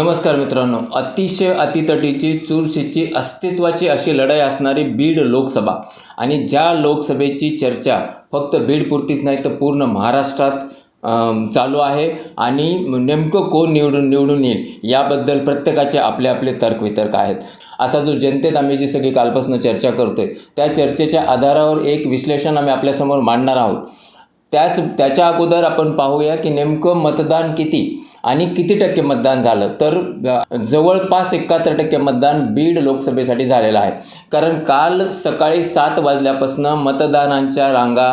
नमस्कार मित्रांनो अतिशय अतितटीची चुरशीची अस्तित्वाची अशी लढाई असणारी बीड लोकसभा. आणि ज्या लोकसभेची चर्चा फक्त बीडपुरतीच नाही तर पूर्ण महाराष्ट्रात चालू आहे. आणि नेमकं कोण निवडून निवडून येईल याबद्दल प्रत्येकाचे आपले आपले तर्कवितर्क आहेत. असा जो जनतेत आम्ही जी सगळी कालपासून चर्चा करतोय त्या चर्चेच्या आधारावर एक विश्लेषण आम्ही आपल्यासमोर मांडणार आहोत. त्याच त्याच्या अगोदर आपण पाहूया की नेमकं मतदान किती आणि किती टक्के मतदान झालं? तर जवळपास एकाहत्तर टक्के मतदान बीड लोकसभेसाठी झालेलं आहे. कारण काल सकाळी सात वाजल्यापासून मतदानांच्या रांगा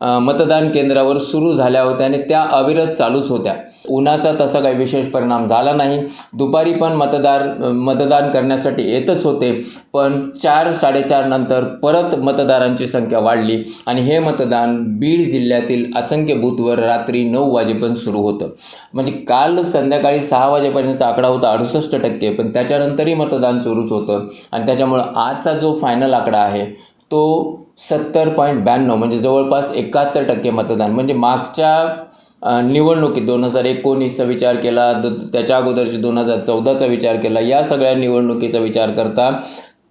मतदान केंद्रावर सुरू झाल्या होत्या आणि त्या अविरत चालूच होत्या. उन्हाचा तसा काही विशेष परिणाम झाला नाही. दुपारी पण मतदार मतदान करण्यासाठी येतच होते पण चार साडेचार नंतर परत मतदारांची संख्या वाढली आणि हे मतदान बीड जिल्ह्यातील असंख्य बूथवर रात्री नऊ वाजेपर्यंत सुरू होतं. म्हणजे काल संध्याकाळी सहा वाजेपर्यंतचा आकडा होता अडुसष्ट टक्के पण त्याच्यानंतरही मतदान सुरूच होतं आणि त्याच्यामुळं आजचा जो फायनल आकडा आहे तो सत्तर पॉईंट ब्याण्णव म्हणजे जवळपास एकाहत्तर टक्के मतदान. म्हणजे मागच्या निवडणुकीत दोन हजार एकोणीसचा विचार केला द त्याच्या अगोदरची दोन हजार चौदाचा विचार केला या सगळ्या निवडणुकीचा विचार करता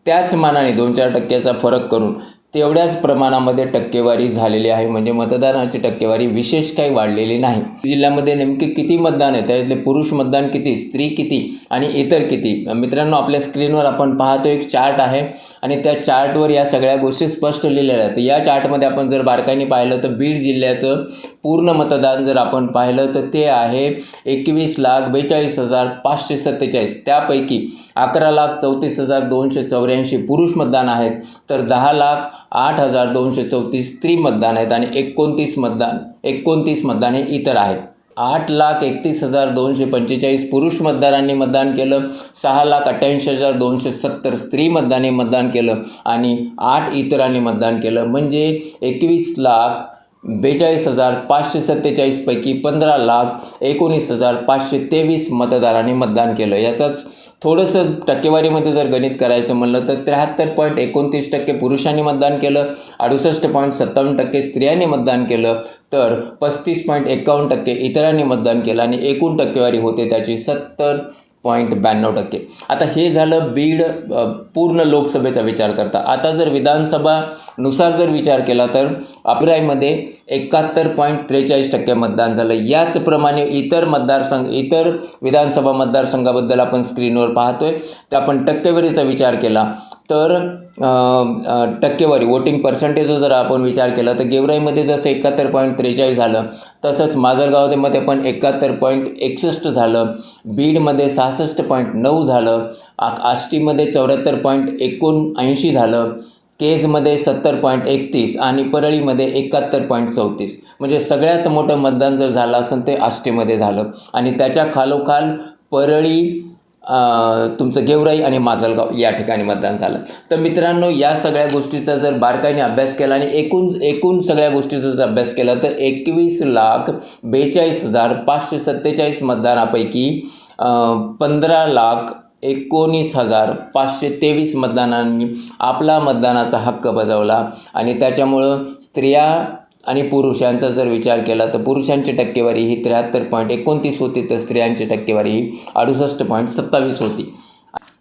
त्याच मानाने दोन चार टक्क्याचा फरक करून तेवढ्याच प्रमाणामध्ये टक्केवारी झालेली आहे. म्हणजे मतदानाची टक्केवारी विशेष काही वाढलेली नाही. जिल्ह्यामध्ये नेमके किती मतदान आहे? त्यातले पुरुष मतदान किती? स्त्री किती? आणि इतर किती? मित्रांनो आपल्या स्क्रीनवर आपण पाहतो एक चार्ट आहे. आणि त्या चार्टवर या सगळ्या गोष्टी स्पष्ट लिहिलेल्या आहेत. या चार्टमध्ये आपण जर बारकाईने पाहिलं तर बीड जिल्ह्याचं पूर्ण मतदान जर आपण पाहिलं तर ते आहे एकवीस लाख बेचाळीस हजार पाचशे सत्तेचाळीस. त्यापैकी अकरा लाख चौतीस हजार दोनशे चौऱ्याऐंशी पुरुष मतदान आहेत. तर दहा लाख आठ हजार दोनशे चौतीस स्त्री मतदान आहेत आणि एकोणतीस मतदान एकोणतीस मतदान हे इतर आहेत. आठ लाख एकतीस हजार दोनशे पंचेचाळीस पुरुष मतदारांनी मतदान केलं. सहा लाख अठ्ठ्याऐंशी हजार दोनशे सत्तर स्त्री मतदारांनी मतदान केलं आणि आठ इतरांनी मतदान केलं. म्हणजे एकवीस लाख बेचाळीस हजार पाचशे सत्तेचाळीसपैकी पंधरा लाख एकोणीस हजार पाचशे तेवीस मतदारांनी मतदान केलं. याचाच थोडंसं टक्केवारीमध्ये जर गणित करायचं म्हणलं तर त्र्याहत्तर पॉईंट एकोणतीस टक्के पुरुषांनी मतदान केलं अडुसष्ट पॉईंट सत्तावन्न टक्के स्त्रियांनी मतदान केलं तर पस्तीस पॉईंट एकावन्न टक्के इतरांनी मतदान केलं आणि एकूण टक्केवारी होते त्याची सत्तर पॉईंट ब्याण्णव टक्के. आता हे झालं बीड पूर्ण लोकसभेचा विचार करता. आता जर विधानसभानुसार जर विचार केला तर अभिरायमध्ये एकाहत्तर पॉईंट त्रेचाळीस टक्के मतदान झालं. याचप्रमाणे इतर मतदारसंघ इतर विधानसभा मतदारसंघाबद्दल आपण स्क्रीनवर पाहतोय. तर आपण टक्केवारीचा विचार केला. तर टक्केवारी वोटिंग पर्सेंटेजचा जर आपण विचार केला तर गेवराईमध्ये जसं एकाहत्तर पॉईंट त्रेचाळीस झालं तसंच माजलगावमध्ये पण एकाहत्तर पॉईंट एकसष्ट झालं बीडमध्ये सहासष्ट पॉईंट नऊ झालं आ आष्टीमध्ये चौऱ्याहत्तर पॉईंट एकोणऐंशी झालं केजमध्ये सत्तर पॉईंट एकतीस आणि परळीमध्ये एकाहत्तर पॉईंट चौतीस. म्हणजे सगळ्यात मोठं मतदान जर झालं असेल ते आष्टीमध्ये झालं. आणि त्याच्या खालोखाल परळी तुमचं गेवराई आणि माजलगाव या ठिकाणी मतदान झालं. तर मित्रांनो या सगळ्या गोष्टीचा जर बारकाईने अभ्यास केला आणि एकूण एकूण सगळ्या गोष्टीचा जर अभ्यास केला तर एकवीस लाख बेचाळीस हजार पाचशे सत्तेचाळीस मतदानापैकी पंधरा लाख एकोणीस हजार पाचशे तेवीस मतदानांनी आपला मतदानाचा हक्क बजावला. आणि त्याच्यामुळं स्त्रिया आणि पुरुष यांचा जर विचार केला तर पुरुषांची टक्केवारी ही त्र्याहत्तर पॉईंट एकोणतीस होती तर स्त्रियांची टक्केवारी ही अडुसष्ट पॉईंट सत्तावीस होती.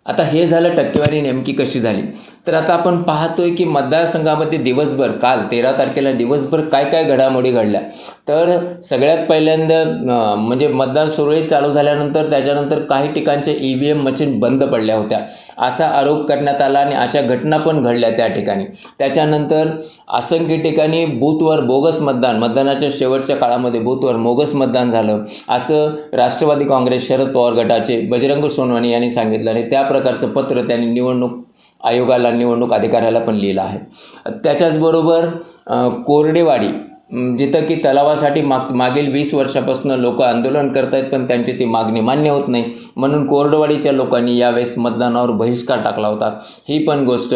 आता हे झालं टक्केवारी नेमकी कशी झाली? तर आता आपण पाहतोय की मतदारसंघामध्ये दिवसभर काल तेरा तारखेला दिवसभर काय काय घडामोडी घडल्या? तर सगळ्यात पहिल्यांदा म्हणजे मतदान सुरळीत चालू झाल्यानंतर त्याच्यानंतर काही ठिकाणचे ई व्ही एम मशीन बंद पडल्या होत्या. असा आरोप करण्यात आला आणि अशा घटना पण घडल्या त्या ठिकाणी. त्याच्यानंतर असंख्य ठिकाणी बूथवर बोगस मतदान मतदानाच्या शेवटच्या काळामध्ये बूथवर बोगस मतदान झालं. असं राष्ट्रवादी काँग्रेस शरद पवार गटाचे बजरंग सोनवानी यांनी सांगितलं आणि त्या प्रकारचं पत्र त्यांनी निवडणूक आयोगाला निवडणूक अधिकाऱ्याला पण लिहिलं आहे. त्याच्याचबरोबर कोरडेवाडी जिथं की तलावासाठी माग मागील वीस वर्षापासून लोक आंदोलन करत आहेत पण त्यांची ती मागणी मान्य होत नाही. म्हणून कोरडवाडीच्या लोकांनी यावेळेस मतदानावर बहिष्कार टाकला होता. ही पण गोष्ट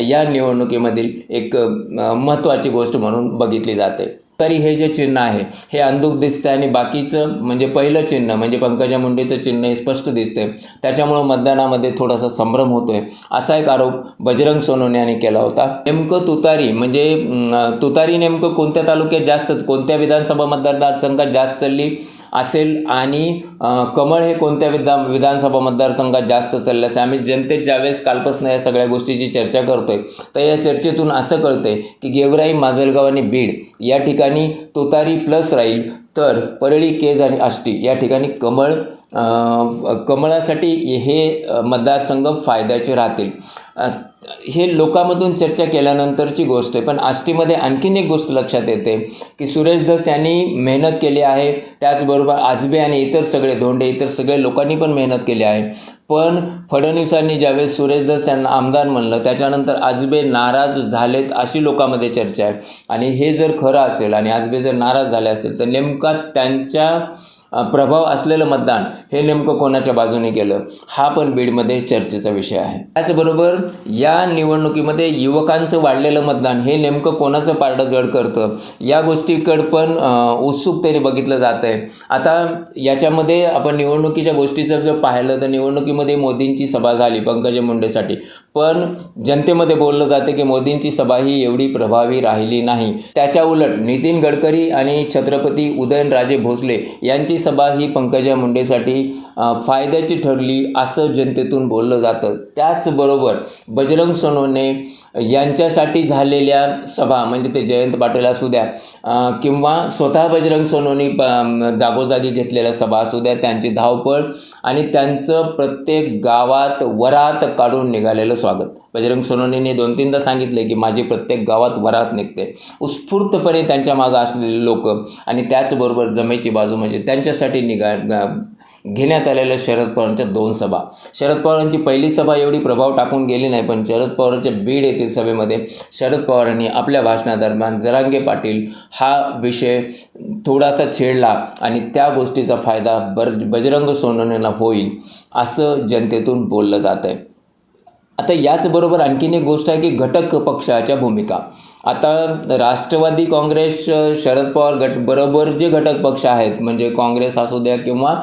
या निवडणुकीमधील एक महत्त्वाची गोष्ट म्हणून बघितली जाते. तरी हे जे चिन्ह आहे हे अंधुक दिसतं आणि बाकीचं म्हणजे पहिलं चिन्ह म्हणजे पंकजा मुंडेचं चिन्ह हे स्पष्ट दिसतंय. त्याच्यामुळं मतदानामध्ये थोडासा संभ्रम होतोय. असा एक आरोप बजरंग सोनवणे यांनी केला होता. नेमकं तुतारी म्हणजे तुतारी नेमकं कोणत्या तालुक्यात जास्त कोणत्या विधानसभा मतदारसंघात जास्त चालली? असेल आणि कमळ हे कोणत्या विधा विधानसभा मतदारसंघात जास्त चाललं असेल? आम्ही जनतेत ज्यावेळेस कालपासून या सगळ्या गोष्टीची चर्चा करतोय तर या चर्चेतून असं कळतंय की गेवराई माजलगाव आणि बीड या ठिकाणी तुतारी प्लस राहील. तर परळी केज आणि आष्टी या ठिकाणी कमळ कमळासाठी हे मतदारसंघ फायद्याचे राहतील. हे लोकांमधून चर्चा केल्यानंतरची गोष्ट आहे. पण आष्टीमध्ये आणखीन एक गोष्ट लक्षात येते की सुरेश धस यांनी मेहनत केली आहे. त्याचबरोबर आजबे आणि इतर सगळे धोंडे इतर सगळे लोकांनी पण मेहनत केली आहे. पण फडणवीसांनी ज्यावेळेस सुरेश यांना आमदार म्हणलं त्याच्यानंतर आजबे नाराज झालेत अशी लोकांमध्ये चर्चा आहे. आणि हे जर खरं असेल आणि आजबे जर नाराज झाले असेल तर नेमका त्यांच्या प्रभाव असलेलं मतदान हे नेमकं कोणाच्या बाजूने केलं? हा पण बीडमध्ये चर्चेचा विषय आहे. त्याचबरोबर या निवडणुकीमध्ये युवकांचं वाढलेलं मतदान हे नेमकं कोणाचं पारडं जड करतं? या गोष्टीकडं पण उत्सुकतेने बघितलं जात आहे आता याच्यामध्ये आपण निवडणुकीच्या गोष्टीचं जर पाहिलं तर निवडणुकीमध्ये मोदींची सभा झाली पंकजा मुंडेसाठी. पण जनतेमध्ये बोललं जातं की मोदींची सभा ही एवढी प्रभावी राहिली नाही. त्याच्या उलट नितीन गडकरी आणि छत्रपती उदयनराजे भोसले यांची सभा ही पंकजा मुंडेसाठी फायद्याची ठरली असं जनतेतून बोललं जातं. त्याचबरोबर बजरंग सोनवणे यांच्यासाठी झालेल्या सभा म्हणजे ते जयंत पाटील असू द्या किंवा स्वतः बजरंग सोनवणे जागोजागी घेतलेल्या सभा असू द्या त्यांची धावपळ आणि त्यांचं प्रत्येक गावात वरात काढून निघालेलं स्वागत. बजरंग सोनवणेने दोन तीनदा सांगितले की माझी प्रत्येक गावात वरात निघते. उत्स्फूर्तपणे त्यांच्या मागं असलेले लोक आणि त्याचबरोबर जमेची बाजू म्हणजे त्यांच्यासाठी निघा घेण्यात आलेल्या शरद पवारांच्या दोन सभा. शरद पवारांची पहिली सभा एवढी प्रभाव टाकून गेली नाही पण शरद पवारांच्या बीड येथील सभेमध्ये शरद पवारांनी आपल्या भाषणादरम्यान जरांगे पाटील हा विषय थोडासा छेडला आणि त्या गोष्टीचा फायदा बर बजरंग सोनवणेला होईल असं जनतेतून बोललं जात आहे आता याचबरोबर आणखीन एक गोष्ट आहे की घटक पक्षाच्या भूमिका. आता राष्ट्रवादी काँग्रेस शरद पवार गट बरोबर जे घटक पक्ष आहेत म्हणजे काँग्रेस असू द्या किंवा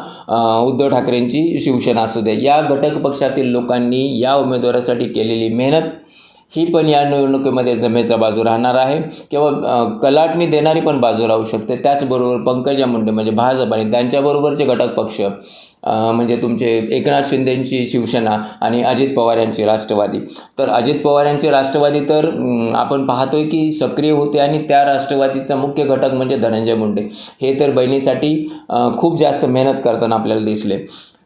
उद्धव ठाकरेंची शिवसेना असू द्या या घटक पक्षातील लोकांनी या उमेदवारासाठी केलेली मेहनत ही पण या निवडणुकीमध्ये जमेचा बाजू राहणार आहे. किंवा कलाटणी देणारी पण बाजू राहू शकते. त्याचबरोबर पंकजा मुंडे म्हणजे भाजप आणि त्यांच्याबरोबरचे घटक पक्ष म्हणजे तुमचे एकनाथ शिंदेंची शिवसेना आणि अजित पवार यांची राष्ट्रवादी. तर अजित पवार यांचे राष्ट्रवादी तर आपण पाहतो आहे की सक्रिय होते आणि त्या राष्ट्रवादीचा मुख्य घटक म्हणजे धनंजय मुंडे. हे तर बहिणीसाठी खूप जास्त मेहनत करताना आपल्याला दिसले.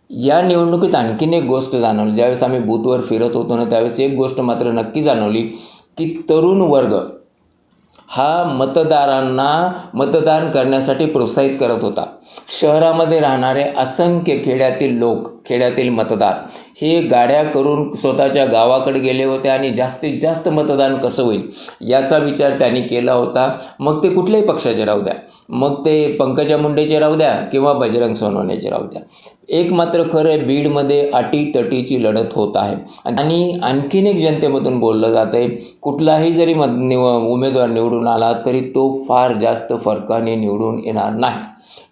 या निवडणुकीत आणखीन एक गोष्ट जाणवली. ज्यावेळेस आम्ही बूथवर फिरत होतो ना त्यावेळेस एक गोष्ट मात्र नक्की जाणवली की तरुण वर्ग हा मतदारांना मतदान करण्यासाठी प्रोत्साहित करत होता. शहरामध्ये राहणारे असंख्य खेड्यातील लोक खेड्यातील मतदार हे गाड्या करून स्वतःच्या गावाकडे गेले होते आणि जास्तीत जास्त मतदान कसं होईल याचा विचार त्यांनी केला होता. मग ते कुठल्याही पक्षाचे राहू द्या. मग ते पंकजा मुंडेचे राहू द्या किंवा बजरंग सोनवणेचे राहू द्या. एक मात्र खरं आहे बीडमध्ये अटीतटीची लढत होत आहे. आणि आणखीन एक जनतेमधून बोललं जात आहे कुठलाही जरी मत निव उमेदवार निवडून आला तरी तो फार जास्त फरकाने निवडून येणार नाही.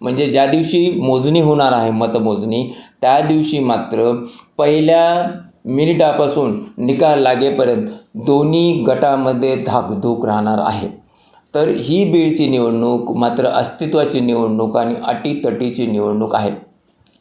म्हणजे ज्या दिवशी मोजणी होणार आहे मतमोजणी त्या दिवशी मात्र पहिल्या मिनिटापासून निकाल लागेपर्यंत दोन्ही गटामध्ये धाकधूक राहणार आहे. तर ही बीडची निवडणूक मात्र अस्तित्वाची निवडणूक आणि अटीतटीची निवडणूक आहे.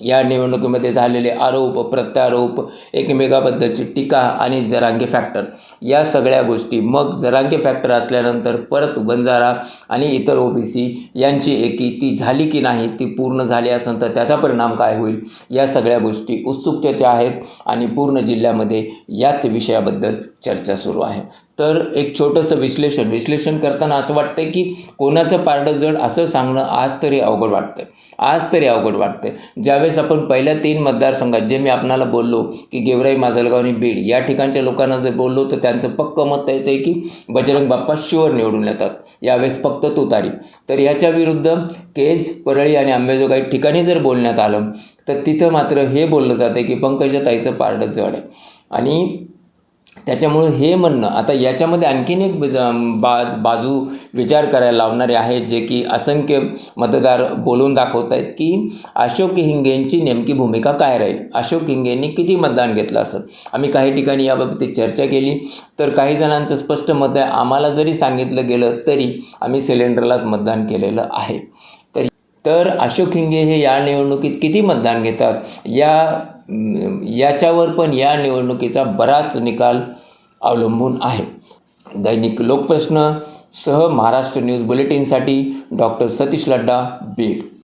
या निवडणुकीमध्ये झालेले आरोप प्रत्यारोप एकमेकाबद्दलची टीका आणि जरांगे फॅक्टर या सगळ्या गोष्टी मग जरांगे फॅक्टर असल्यानंतर परत बंजारा आणि इतर ओबीसी यांची एकी ती झाली की नाही ती पूर्ण झाली असेल तर त्याचा परिणाम काय होईल? या सगळ्या गोष्टी उत्सुकतेच्या आहेत आणि पूर्ण जिल्ह्यामध्ये याच विषयाबद्दल चर्चा सुरू आहे. तर एक छोटंसं विश्लेषण. विश्लेषण करताना असं वाटतं आहे की कोणाचं पारडं जड असं सांगणं आज तरी अवघड वाटतं आज तरी अवघड वाटतं ज्यावेळेस आपण पहिल्या तीन मतदारसंघात जे मी आपणाला बोललो की गेवराई माजलगाव आणि बीड या ठिकाणच्या लोकांना जर बोललो तर त्यांचं पक्क मत येतं आहे की बजरंग बाप्पा शुअर निवडून येतात. यावेळेस फक्त तुतारी. तर ह्याच्या विरुद्ध केज परळी आणि अंबेजोगाई ठिकाणी जर बोलण्यात आलं तर तिथं मात्र हे बोललं जातं की पंकजाताईचं पारडं जड आहे. आणि त्याच्यामुळं हे म्हणणं आता याच्यामध्ये आणखीन एक बा- बाजू विचार करायला लावणारे आहेत जे की असंख्य मतदार बोलून दाखवत आहेत की अशोक हिंगेंची नेमकी भूमिका काय राहील? अशोक हिंगेंनी किती मतदान घेतलं असं? आम्ही काही ठिकाणी याबाबतीत चर्चा केली तर काही जणांचं स्पष्ट मत आहे आम्हाला जरी सांगितलं गेलं तरी आम्ही सिलेंडरलाच मतदान केलेलं आहे. तर तर अशोक हिंगे हे या निवडणुकीत किती मतदान घेतात? या याच्यावर पण या निवडणुकीचा बराच निकाल अवलंबून आहे. दैनिक लोकप्रश्न सह महाराष्ट्र न्यूज बुलेटिनसाठी डॉक्टर सतीश लड्डा बीड.